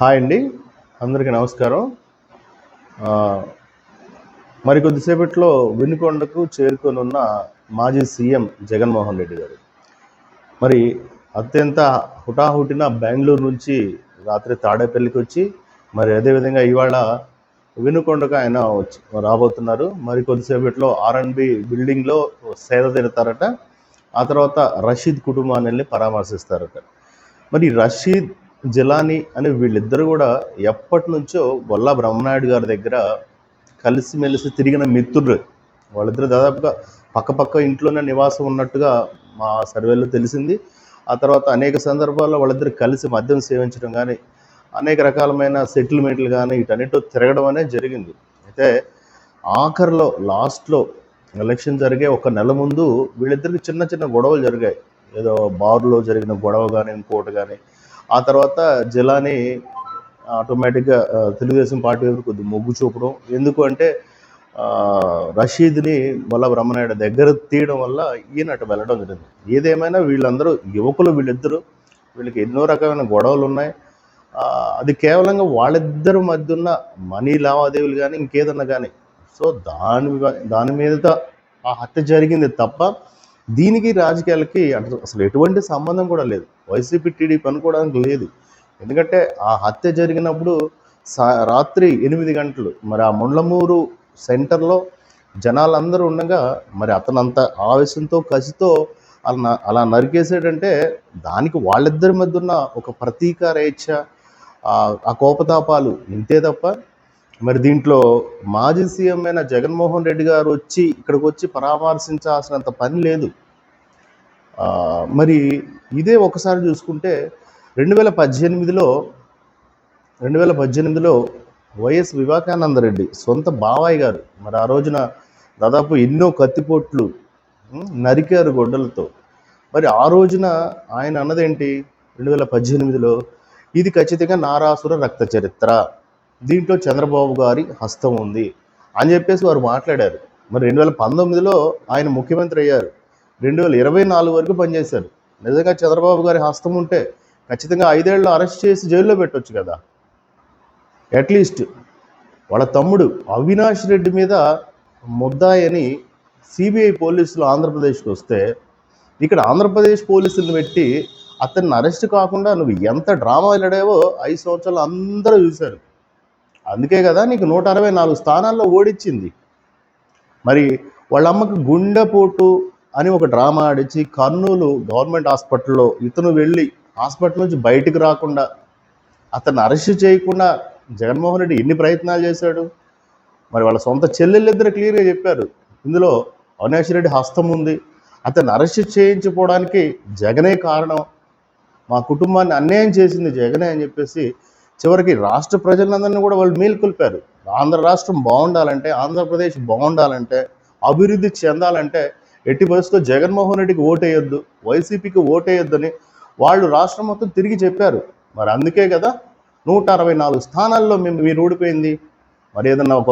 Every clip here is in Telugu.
హాయ్ అండి. అందరికీ నమస్కారం. మరికొద్దిసేపట్లో మరి కొద్దిసేపట్లో వినుకొండకు చేరుకొనున్న మాజీ సీఎం జగన్మోహన్ రెడ్డి గారు. మరి అత్యంత హుటాహుటిన బెంగళూరు నుంచి రాత్రి తాడేపల్లికి వచ్చి మరి అదేవిధంగా ఇవాళ వినుకొండకు ఆయన వచ్చి రాబోతున్నారు. మరి కొద్దిసేపట్లో ఆర్ఎన్బి బిల్డింగ్లో సేద తీరుతారట ఆ తర్వాత రషీద్ కుటుంబాన్ని వెళ్ళి పరామర్శిస్తారట. మరి రషీద్ జిలానీ అని వీళ్ళిద్దరు కూడా ఎప్పటి నుంచో బొల్లా బ్రహ్మనాయుడు గారి దగ్గర కలిసిమెలిసి తిరిగిన మిత్రులు. వాళ్ళిద్దరు దాదాపుగా పక్క పక్క ఇంట్లోనే నివాసం ఉన్నట్టుగా మా సర్వేలో తెలిసింది. ఆ తర్వాత అనేక సందర్భాల్లో వాళ్ళిద్దరు కలిసి మద్యం సేవించడం కానీ అనేక రకాలమైన సెటిల్మెంట్లు కానీ వీటన్నిటితో తిరగడం అనేది జరిగింది. అయితే ఆఖరిలో లాస్ట్లో ఎలక్షన్ జరిగే ఒక నెల ముందు వీళ్ళిద్దరికి చిన్న చిన్న గొడవలు జరిగాయి. ఏదో బార్లో జరిగిన గొడవ కానీ ఇంకోటి కానీ ఆ తర్వాత జిలాని ఆటోమేటిక్గా తెలుగుదేశం పార్టీ వైపు కొద్ది మొగ్గు చూపడం. ఎందుకు అంటే రషీద్ని వల్ల బ్రహ్మనాయుడు దగ్గర తీయడం వల్ల ఈయన అటు వెళ్ళడం జరిగింది. ఏదేమైనా వీళ్ళందరూ యువకులు వీళ్ళిద్దరూ వీళ్ళకి ఎన్నో రకమైన గొడవలు ఉన్నాయి. అది కేవలంగా వాళ్ళిద్దరి మధ్య ఉన్న మనీ లావాదేవీలు కానీ ఇంకేదన్నా కానీ సో దాని దాని మీద ఆ హత్య జరిగింది తప్ప దీనికి రాజకీయాలకి అంటే అసలు ఎటువంటి సంబంధం కూడా లేదు. వైసీపీ టీడీపీ అనుకోవడానికి లేదు. ఎందుకంటే ఆ హత్య జరిగినప్పుడు సా రాత్రి ఎనిమిది గంటలు మరి ఆ ముండ్లమూరు సెంటర్లో జనాలందరూ ఉండగా మరి అతనంత ఆవేశంతో కసితో అలా అలా నరికేసాడంటే దానికి వాళ్ళిద్దరి మధ్య ఉన్న ఒక ప్రతీకార ఇచ్చ ఆ కోపతాపాలు ఇంతే తప్ప మరి దీంట్లో మాజీ సీఎం అయిన జగన్మోహన్ రెడ్డి గారు వచ్చి ఇక్కడికి వచ్చి పరామర్శించాల్సినంత పని లేదు. మరి ఇదే ఒకసారి చూసుకుంటే రెండు వేల పద్దెనిమిదిలో రెండు వేల పద్దెనిమిదిలో వైఎస్ వివేకానందరెడ్డి సొంత బావాయి గారు మరి ఆ రోజున దాదాపు ఎన్నో కత్తిపోట్లు నరికారు గొడ్డలతో. మరి ఆ రోజున ఆయన అన్నదేంటి? రెండు వేల పద్దెనిమిదిలో ఇది ఖచ్చితంగా నారాసుర రక్త చరిత్ర. దీంట్లో చంద్రబాబు గారి హస్తం ఉంది అని చెప్పేసి వారు మాట్లాడారు. మరి రెండు వేల పంతొమ్మిదిలో ఆయన ముఖ్యమంత్రి అయ్యారు. రెండు వేల ఇరవై నాలుగు వరకు పనిచేశారు. నిజంగా చంద్రబాబు గారి హస్తం ఉంటే ఖచ్చితంగా ఐదేళ్ళు అరెస్ట్ చేసి జైల్లో పెట్టొచ్చు కదా. అట్లీస్ట్ వాళ్ళ తమ్ముడు అవినాష్ రెడ్డి మీద ముద్దాయని సిబిఐ పోలీసులు ఆంధ్రప్రదేశ్కి వస్తే ఇక్కడ ఆంధ్రప్రదేశ్ పోలీసులను పెట్టి అతన్ని అరెస్ట్ కాకుండా నువ్వు ఎంత డ్రామా వెళ్ళాడేవో ఐదు సంవత్సరాలు అందరూ చూశారు. అందుకే కదా నీకు నూట అరవై నాలుగు స్థానాల్లో ఓడించింది మరి వాళ్ళ అమ్మకి గుండెపోటు అని ఒక డ్రామా ఆడించి కర్నూలు గవర్నమెంట్ హాస్పిటల్లో ఇతను వెళ్ళి హాస్పిటల్ నుంచి బయటికి రాకుండా అతను అరెస్ట్ చేయకుండా జగన్మోహన్ రెడ్డి ఎన్ని ప్రయత్నాలు చేశాడు? మరి వాళ్ళ సొంత చెల్లెళ్ళిద్దరు క్లియర్గా చెప్పారు. ఇందులో అవినాష్ రెడ్డి హస్తం ఉంది. అతను అరెస్ట్ చేయించుకోవడానికి జగనే కారణం. మా కుటుంబాన్ని అన్యాయం చేసింది జగనే అని చెప్పేసి చివరికి రాష్ట్ర ప్రజలందరినీ కూడా వాళ్ళు మేల్కొల్పారు. ఆంధ్ర రాష్ట్రం బాగుండాలంటే ఆంధ్రప్రదేశ్ బాగుండాలంటే అభివృద్ధి చెందాలంటే ఎట్టి పరిస్థితుల్లో జగన్మోహన్ రెడ్డికి ఓటేయొద్దు వైసీపీకి ఓటేయొద్దని వాళ్ళు రాష్ట్రం మొత్తం తిరిగి చెప్పారు. మరి అందుకే కదా నూట అరవై నాలుగు స్థానాల్లో మేము మీరు ఓడిపోయింది. మరి ఏదన్నా ఒక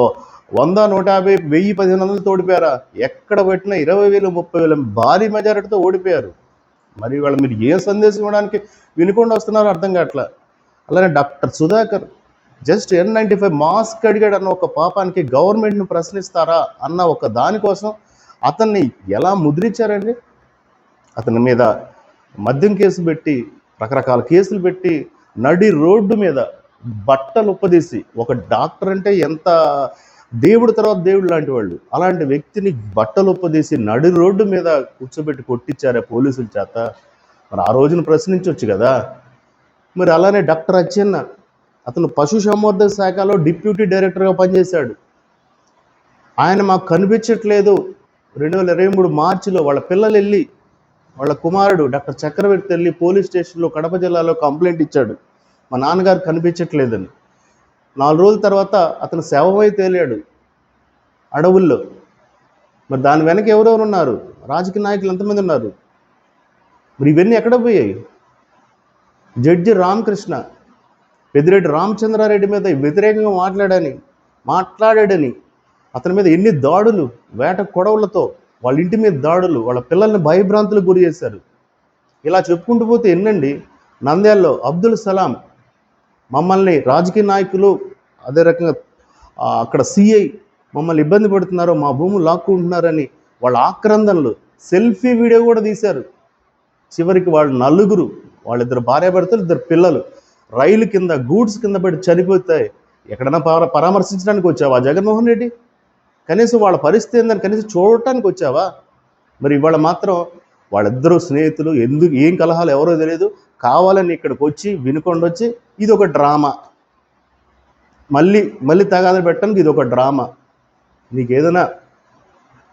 వంద నూట యాభై వెయ్యి పదిహేను వందలతో ఓడిపోయారా ఎక్కడ పెట్టినా ఇరవై వేలు ముప్పై వేల భారీ మెజారిటీతో ఓడిపోయారు. మరి వాళ్ళు మీరు ఏ సందేశం ఇవ్వడానికి వినుకుండా వస్తున్నారో అర్థం కావట్లే? అలానే doctor Sudhakar just N ninety five mask అడిగాడు అన్న ఒక పాపానికి గవర్నమెంట్ను ప్రశ్నిస్తారా అన్న ఒక దానికోసం అతన్ని ఎలా ముద్రించారండి? అతని మీద మద్యం కేసు పెట్టి రకరకాల కేసులు పెట్టి నడి రోడ్డు మీద బట్టలు ఉప్పదీసి ఒక డాక్టర్ అంటే ఎంత దేవుడి తర్వాత దేవుడు లాంటి వాళ్ళు. అలాంటి వ్యక్తిని బట్టలు ఉప్పదీసి నడి రోడ్డు మీద కూర్చోబెట్టి కొట్టించారే పోలీసుల చేత? మరి ఆ రోజున ప్రశ్నించవచ్చు కదా. మరి అలానే డాక్టర్ అచ్చెన్న అతను పశు సంవర్ధక శాఖలో డిప్యూటీ డైరెక్టర్గా పనిచేశాడు. ఆయన మాకు కనిపించట్లేదు. రెండు వేల ఇరవై మూడు మార్చిలో వాళ్ళ పిల్లలు వెళ్ళి వాళ్ళ కుమారుడు డాక్టర్ చక్రవర్తి వెళ్ళి పోలీస్ స్టేషన్లో కడప జిల్లాలో కంప్లైంట్ ఇచ్చాడు. మా నాన్నగారు కనిపించట్లేదని. నాలుగు రోజుల తర్వాత అతను శవమై తేలాడు అడవుల్లో. మరి దాని వెనక ఎవరెవరు ఉన్నారు? రాజకీయ నాయకులు ఎంతమంది ఉన్నారు? మరి ఇవన్నీ ఎక్కడ పోయాయి? జడ్జి రామకృష్ణ పెద్దిరెడ్డి రామచంద్రారెడ్డి మీద వ్యతిరేకంగా మాట్లాడని మాట్లాడాడని అతని మీద ఎన్ని దాడులు వేట కొడవలతో వాళ్ళ ఇంటి మీద దాడులు వాళ్ళ పిల్లల్ని భయభ్రాంతులకు గురి చేశారు. ఇలా చెప్పుకుంటూ పోతే ఎన్నండి నంద్యాలలో అబ్దుల్ సలాం మమ్మల్ని రాజకీయ నాయకులు అదే రకంగా అక్కడ సిఐ మమ్మల్ని ఇబ్బంది పెడుతున్నారు మా భూములు లాక్కుంటున్నారని వాళ్ళ ఆక్రందనలు సెల్ఫీ వీడియో కూడా తీశారు. చివరికి వాళ్ళు నలుగురు వాళ్ళిద్దరు భార్యాభర్తలు ఇద్దరు పిల్లలు. రైలు కింద గూడ్స్ కింద పడి చనిపోతాయి. ఎక్కడైనా పరా పరామర్శించడానికి వచ్చావా జగన్మోహన్ రెడ్డి? కనీసం వాళ్ళ పరిస్థితి ఏందని కనీసం చూడటానికి వచ్చావా? మరి ఇవాళ మాత్రం వాళ్ళిద్దరూ స్నేహితులు ఎందుకు ఏం కలహాలు ఎవరో తెలియదు కావాలని ఇక్కడికి వచ్చి వినుకొండ వచ్చి ఇది ఒక డ్రామా. మళ్ళీ మళ్ళీ తగాదని పెట్టడానికి ఇది ఒక డ్రామా. నీకు ఏదైనా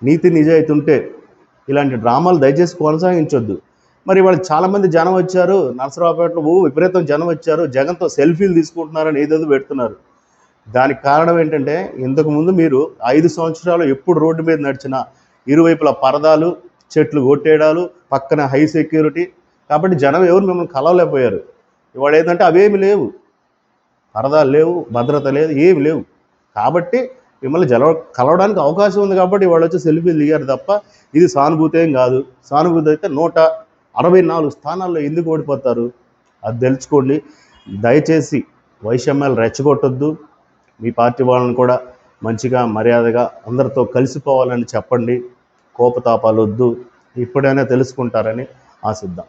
నీతి నిజాయితీ ఉంటే ఇలాంటి డ్రామాలు దయచేసి కొనసాగించొద్దు. మరి వాళ్ళు చాలామంది జనం వచ్చారు. నరసరావుపేటలో ఓ విపరీతం జనం వచ్చారు. జగన్తో సెల్ఫీలు తీసుకుంటున్నారని ఏదేదో పెడుతున్నారు. దానికి కారణం ఏంటంటే ఇంతకుముందు మీరు ఐదు సంవత్సరాలు ఎప్పుడు రోడ్డు మీద నడిచినా ఇరువైపులా పరదాలు చెట్లు కొట్టేయడాలు పక్కన హై సెక్యూరిటీ. కాబట్టి జనం ఎవరు మిమ్మల్ని కలవలేకపోయారు. ఇవాళ ఏంటంటే అవేమి లేవు. పరదాలు లేవు భద్రత లేదు ఏమి లేవు. కాబట్టి మిమ్మల్ని జల కలవడానికి అవకాశం ఉంది కాబట్టి వాళ్ళు వచ్చి సెల్ఫీలు దిగారు తప్ప ఇది సానుభూతి ఏం కాదు. సానుభూతి అయితే నూట అరవై నాలుగు స్థానాల్లో ఎందుకు ఓడిపోతారు? అది తెలుసుకోండి. దయచేసి వైషమ్యాలు రెచ్చగొట్టొద్దు. మీ పార్టీ వాళ్ళని కూడా మంచిగా మర్యాదగా అందరితో కలిసిపోవాలని చెప్పండి. కోపతాపాలు వద్దు. ఇప్పుడైనా తెలుసుకుంటారని ఆశిద్దాం.